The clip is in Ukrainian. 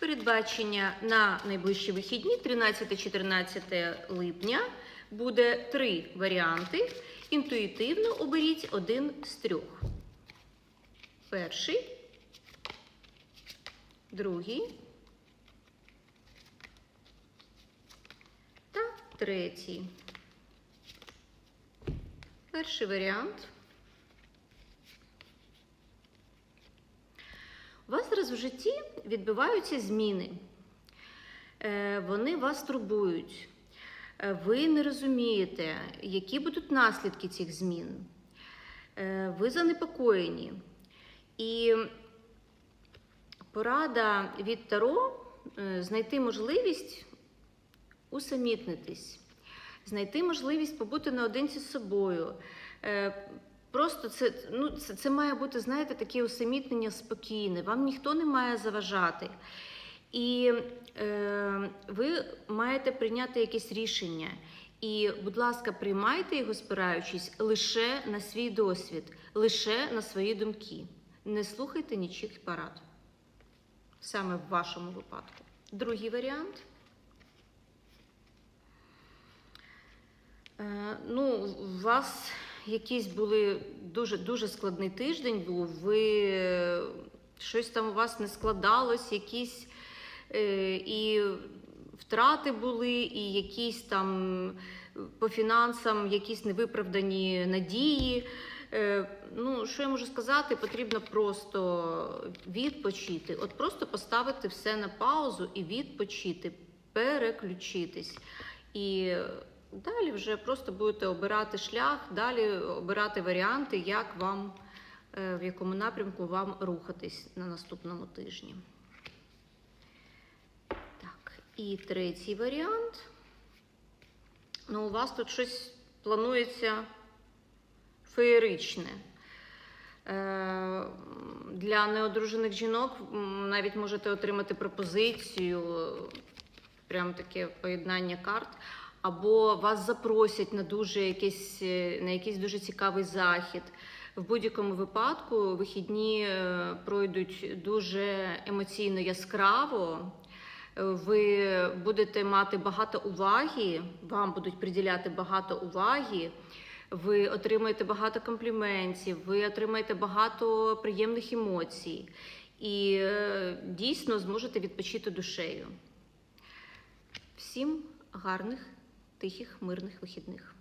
Передбачення на найближчі вихідні 13-14 липня буде три варіанти. Інтуїтивно оберіть один з трьох. Перший, другий та третій. Перший варіант. У вас зараз в житті відбуваються зміни. Е, Вони вас турбують. Е, Ви не розумієте, які будуть наслідки цих змін. Е, Ви занепокоєні. І порада від Таро знайти можливість усамітнитись, знайти можливість побути наодинці з собою. Просто це, ну, це, це має бути, знаєте, таке усамітнення спокійне, вам ніхто не має заважати. І е, ви маєте прийняти якесь рішення. І, будь ласка, приймайте його, спираючись лише на свій досвід, лише на свої думки. Не слухайте нічих порад. Саме в вашому випадку. Другий варіант. Е, ну, у вас якісь були дуже дуже складний тиждень був. Ви е, щось там у вас не складалось, якісь е, і втрати були, і якісь там по фінансам якісь невиправдані надії. Е, ну, що я можу сказати, потрібно просто відпочити. От просто поставити все на паузу і відпочити, переключитись. І далі вже просто будете обирати шлях, далі обирати варіанти, як вам, е, в якому напрямку вам рухатись на наступному тижні. Так, і третій варіант. Ну, у вас тут щось планується феєричне. Е, Для неодружених жінок навіть можете отримати пропозицію, прям таке поєднання карт. Або вас запросять на дуже якийсь, е, на якийсь дуже цікавий захід. В будь-якому випадку вихідні е, пройдуть дуже емоційно яскраво. Ви будете мати багато уваги, вам будуть приділяти багато уваги. Ви отримаєте багато компліментів, ви отримаєте багато приємних емоцій і е, дійсно зможете відпочити душею. Всім гарних, тихих, мирних вихідних.